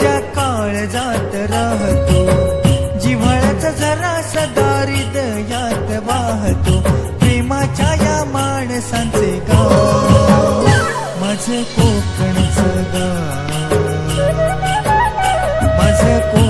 गोड काळ जात राहतो. जिव्हाळ्याचा जरा सदा हृदयात वाहतो. प्रेमाच्या या माणसांचे गाव. माझं कोकणचं गाव. माझं कोकण